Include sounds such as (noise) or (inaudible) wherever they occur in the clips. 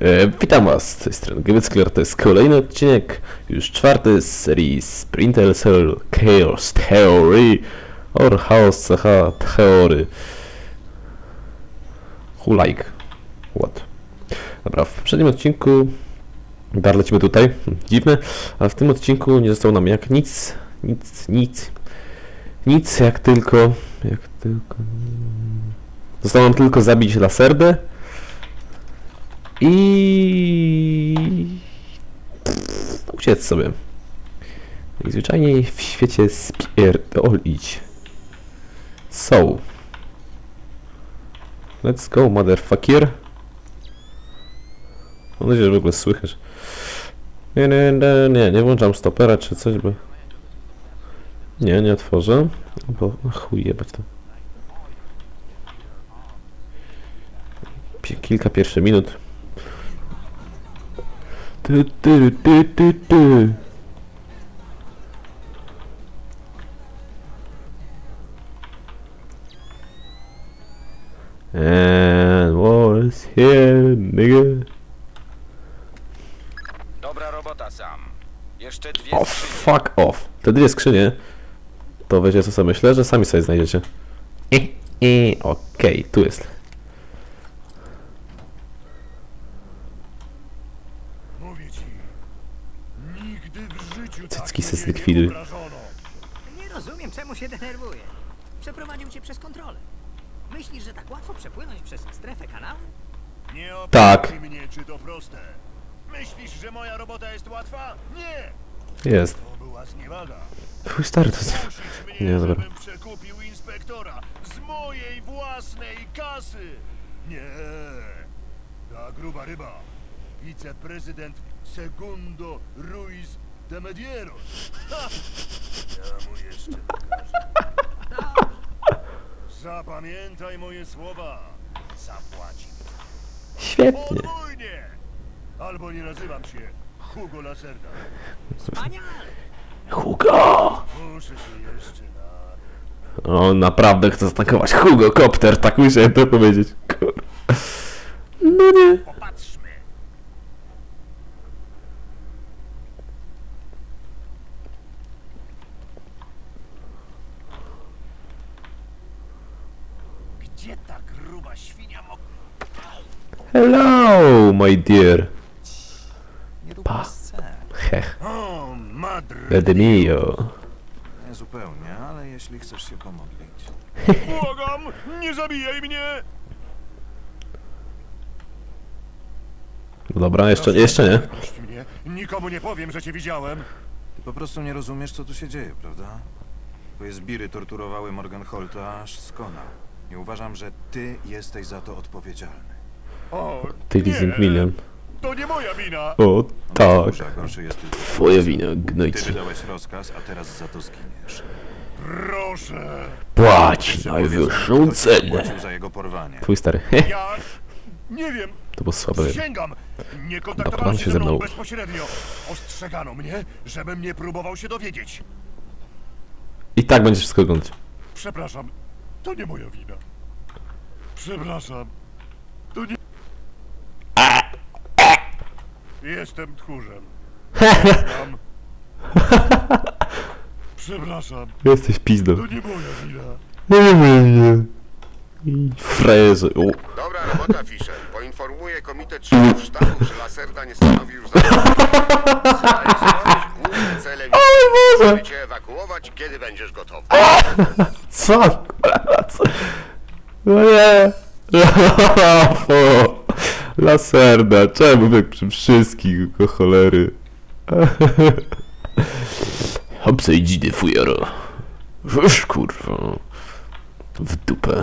E, witam was, z tej strony Gewickler, to jest kolejny odcinek, już czwarty z serii Sprinter Cell Chaos Theory or Chaos CH Theory. Who like? What? Dobra, w poprzednim odcinku Dar lecimy tutaj, dziwne, a w tym odcinku nie zostało nam jak nic, nic, nic, nic jak tylko, jak tylko... Zostało nam tylko zabić Laserdę i uciec sobie. I zwyczajnie w świecie spierdolić. So. Let's go, motherfucker. Mam nadzieję, że w ogóle słychać. Nie, nie, nie, nie, nie włączam stopera czy coś, bo... Nie, nie otworzę, bo chuj jebać to. Kilka pierwszych minut. Ty, ty, ty, ty, ty. And was here, nigga. Dobra robota, Sam. Jeszcze dwie O, skrzynie. fuck off. Te dwie skrzynie, to wiecie co sobie myślę, że sami sobie znajdziecie. I, i, okej, tu jest. Mówię ci, nigdy w życiu Tak zlikwiduj. nie obrażono. Nie rozumiem, czemu się denerwuje. Przeprowadził cię przez kontrolę. Myślisz, że tak łatwo przepłynąć przez strefę kanału? Nie Tak. mnie, czy to proste. Myślisz, że moja robota jest łatwa? Nie! Jest. To była zniewaga. Twój stary to mnie, Nie, dobra. żebym przekupił inspektora z mojej własnej kasy. Nie. Ta gruba ryba. Wiceprezydent Segundo Ruiz de Medieros. Ha! Ja mu jeszcze pokażę. Zapamiętaj moje słowa. Zapłaci. Świetnie. Podwójnie! Albo nie nazywam się Hugo Lacerda. Wspaniale! Hugo! Muszę się jeszcze na... O, naprawdę chcę zatankować Hugo Kopter, tak musiałem to powiedzieć. Kur... No nie. Gdzie ta gruba świnia mogła... Hello, my dear. Nie rób Pa. Hech. O, madre... Mio. Nie zupełnie, ale jeśli chcesz się pomodlić. Błagam, nie zabijaj mnie! No dobra, jeszcze, jeszcze nie. Puść mnie. Nikomu nie powiem, że cię widziałem. Ty po prostu nie rozumiesz, co tu się dzieje, prawda? Twoje zbiry torturowały Morgan Holta aż skonał. Nie uważam, że ty jesteś za to odpowiedzialny. O, Ty nie, milion. To nie moja wina. O, tak. Dobrze, a gorszy jest tylko Twoja wina, Ty gnojcy. wydałeś rozkaz, a teraz za to zginiesz. Proszę. Płać najwyższą kto ci cenę. zapłacił za jego porwanie. Twój stary. Heh, Ja (laughs) nie wiem. to było słabe. Przysięgam. Nie kontaktowano pan się się ze mną ze mną. bezpośrednio. Ostrzegano mnie, żebym nie próbował się dowiedzieć. I tak będziesz wszystko oglądać. Przepraszam. To nie moja wina. Przepraszam. To nie... Jestem tchórzem. Przepraszam. Przepraszam. Jesteś pizdą. To nie moja wina. Nie wiem, nie. Frezy. O, Dobra robota, Fischer. Poinformuję komitet szefów sztabu, że Laserda nie stanowi już zagrożenia. (laughs) celem jest, żeby cię ewakuować, kiedy będziesz gotowy. co? Co? No nie. O, Laserda, czemu tak przy wszystkich, ko cholery? Hopsej dzidy fujaro. Wyż kurwa. W dupę.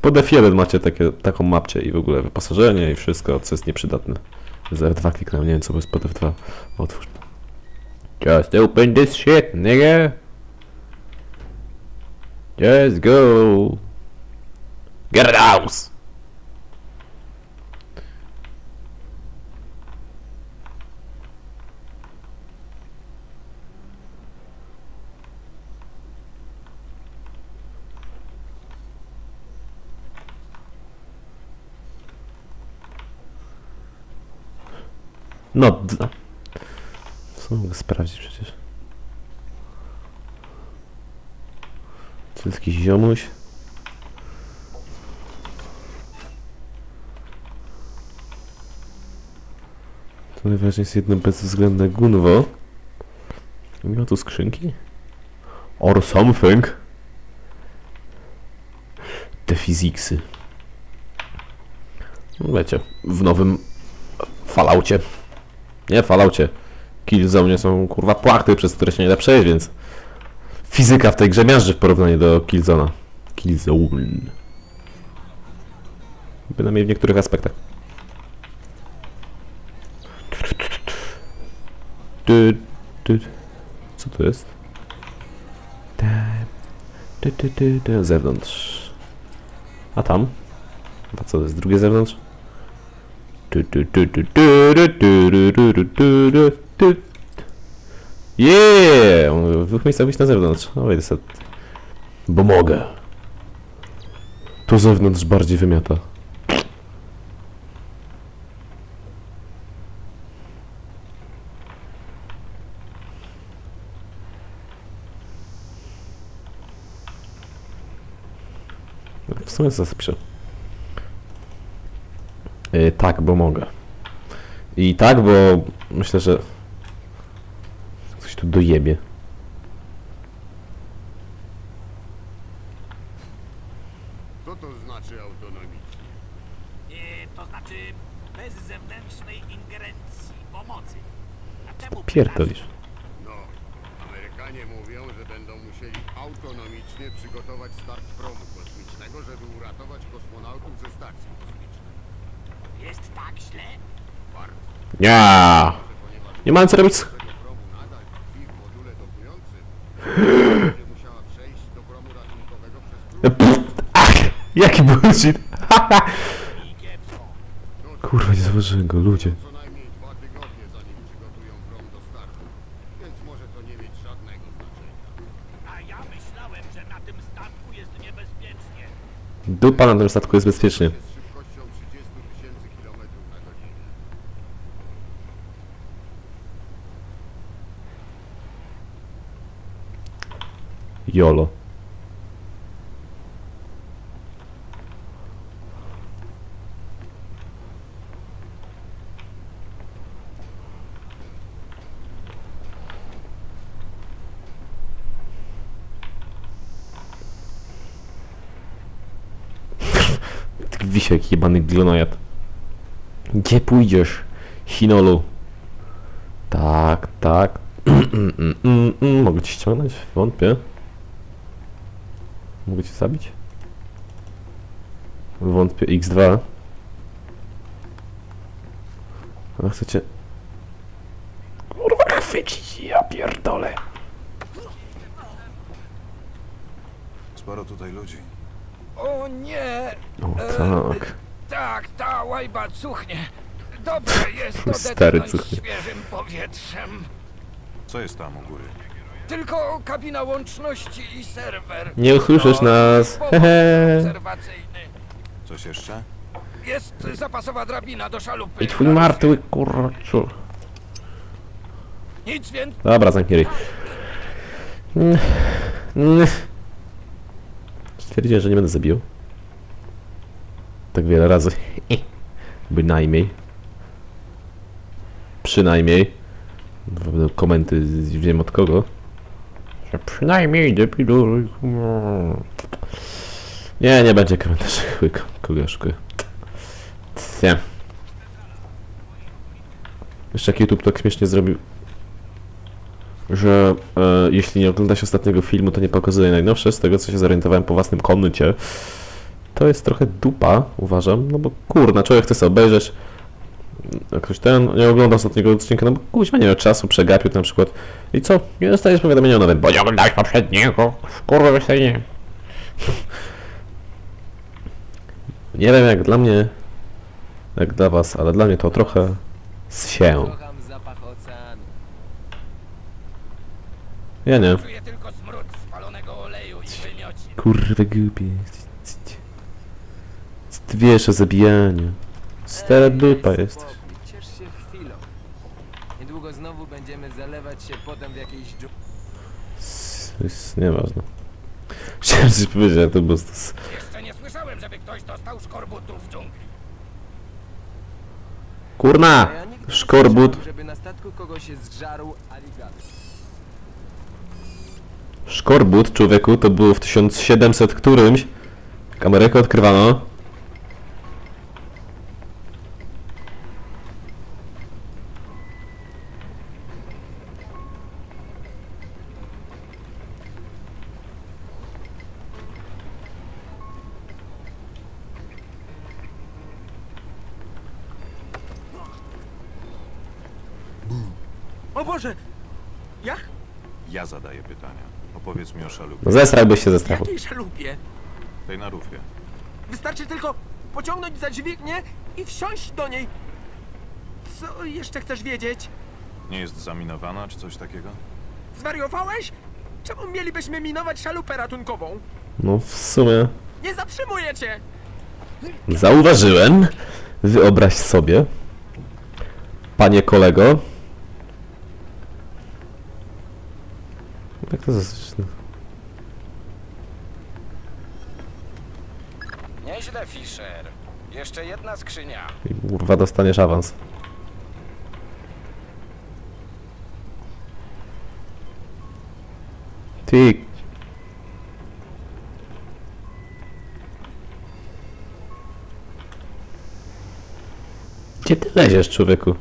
Pod F1 macie takie, taką mapcie i w ogóle wyposażenie i wszystko, co jest nieprzydatne. Z F2 kliknąłem, nie wiem co jest pod F2. Otwórz. Just open this shit, nigga. Just go. Get it out. No, co mogę sprawdzić przecież? To jest jakiś ziomuś. To najważniejsze jest jedno bezwzględne gunwo. Nie ma tu skrzynki? Or something. Te fiziksy. Wiecie, w nowym Falaucie. Nie, Falaucie. Killzone są kurwa płachty, przez które się nie da przejść, więc fizyka w tej grze miażdży w porównaniu do Killzona. Killzone. Bynajmniej w niektórych aspektach. Co to jest? Zewnątrz. A tam? A co to jest drugie zewnątrz? Yeah! W dwóch miejscach być na zewnątrz. No wejdę sobie. Bo mogę. To zewnątrz bardziej wymiata. W sumie co zapiszę? Yy, tak, bo mogę. I tak, bo myślę, że coś tu dojebie. Co to znaczy autonomicznie? E, to znaczy bez zewnętrznej ingerencji, pomocy. A czemu Pierdolisz. No, Amerykanie mówią, że będą musieli autonomicznie przygotować start promu kosmicznego, żeby uratować kosmonautów ze stacji kosmicznej. Jest tak źle? Nie! Nie mam co robić. z-. Pff, Ach, jaki bullshit! (laughs) Kurwa, nie zauważyłem go, ludzie. Co najmniej dwa tygodnie, zanim przygotują prom do startu, więc może to nie mieć żadnego znaczenia. A ja myślałem, że na tym statku jest niebezpiecznie. Dupa na tym statku jest bezpiecznie. (laughs) Taki wisiek, jebany glonojad. Gdzie pójdziesz, Hinolu? Tak, tak. (clears throat) Mm, mm, mm. Mogę ci ściągnąć? Wątpię. Mogę cię zabić? Wątpię. X2. Ale chcecie... Kurwa, chwycić! Ja pierdolę. Sporo tutaj ludzi. O nie! O tak. Tak, ta łajba cuchnie. Dobrze jest (laughs) Stary odetchnąć cuchnie. świeżym powietrzem. Co jest tam u góry? Tylko kabina łączności i serwer. Nie usłyszysz nas. Hehe. (laughs) obserwacyjny. Coś jeszcze? Jest zapasowa drabina do szalupy. I twój martwy kurczu. Nic więcej. Dobra, zamknij ryj. Mm, mm. Stwierdziłem, że nie będę zabijał. Tak wiele razy. (laughs) Bynajmniej. Przynajmniej. Będą komenty, z- wiem od kogo. Przynajmniej debilu. Nie, nie będzie komentarzy. Łyk, kogoszky. Nie. Jeszcze jak YouTube tak śmiesznie zrobił, że e, jeśli nie oglądasz ostatniego filmu, to nie pokazuje najnowsze, z tego co się zorientowałem po własnym koncie. To jest trochę dupa, uważam, no bo kurna, człowiek chce sobie obejrzeć, ktoś ten nie ogląda ostatniego odcinka, no bo kuźma nie miał czasu, przegapił na przykład. I co? Nie dostajesz powiadomienia nowym, bo nie oglądałeś poprzedniego, kurwa wyślenie. (laughs) Nie wiem jak dla mnie, jak dla was, ale dla mnie to trochę się. Ja nie. Kurwa głupie. Ty wiesz o zabijaniu. Stara dupa jesteś. Będziemy zalewać się potem w jakiejś dżu... To jest nieważne. Chciałem coś powiedzieć, ale to było... stos- Jeszcze nie słyszałem, żeby ktoś dostał szkorbutów w dżungli. Kurna! A ja nigdy nie Szkorbut. słyszałem, żeby na statku kogoś się zżarł aligator. Szkorbut, człowieku, to było w 1700 którymś. Jak Amerykę odkrywano. O Boże! Jak? Ja zadaję pytania. Opowiedz mi o szalupie. No zesrałbyś się ze strachu. Jakiej szalupie? Tej na rufie. Wystarczy tylko pociągnąć za dźwignię i wsiąść do niej. Co jeszcze chcesz wiedzieć? Nie jest zaminowana czy coś takiego? Zwariowałeś? Czemu mielibyśmy minować szalupę ratunkową? No w sumie... Nie zatrzymuję cię! Zauważyłem. Wyobraź sobie. Panie kolego. Jak to jest? Nieźle, Fisher. Jeszcze jedna skrzynia. Kurwa, dostaniesz awans. Ty. Gdzie ty leziesz, człowieku?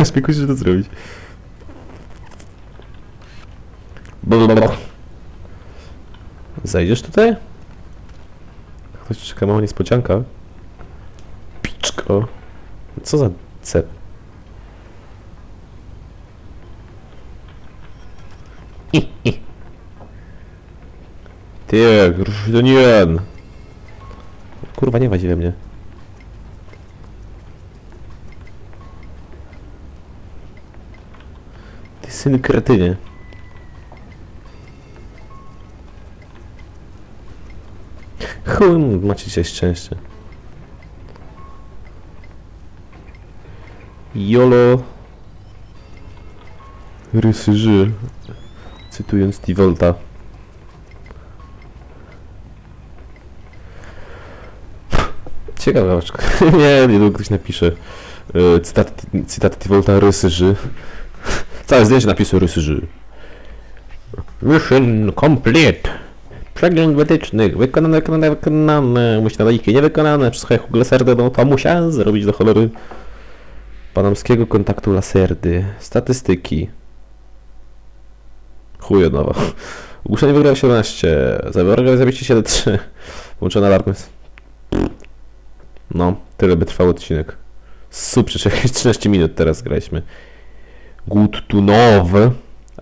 Aż mi kusi to zrobić. Zejdziesz tutaj? Ktoś czeka mała niespodzianka. Piczko. Co za cep? I, i. Ty, Grzynian. Kurwa, nie wadzi we mnie. Syn kretynie. Chuj, macie dzisiaj szczęście. Jolo Rysyży Cytując Tivolta Ciekawe, (laughs) nie, niedługo ktoś napisze e, cytat, cytat Tivolta Rysyży Całe zdjęcie napisu Rysyży Mission complete Przegląd wytycznych, wykonane, wykonane, wykonane, śniadajki niewykonane, przesłuchaj Hugo Laserdę, no to musiałem zrobić do cholery panamskiego kontaktu Laserdy, statystyki. Chuj od nowa. Ogłuszenie wygrał 17, zabiorę zabicie 7-3, włączony alarmy. No, tyle by trwał odcinek. Super, jakieś (laughs) 13 minut teraz graliśmy. Good to know,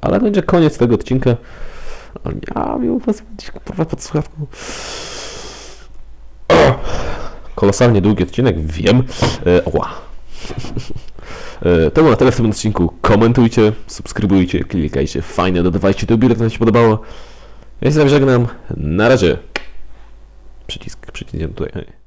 ale będzie koniec tego odcinka. Ja miał was kurwa pod słuchawką. Kolosalnie długi odcinek, wiem. E, ła. E, to było na tyle w tym odcinku. Komentujcie, subskrybujcie, klikajcie fajnie, dodawajcie do biura, to się podobało. Ja się żegnam. Na razie. Przycisk, przycisk tutaj.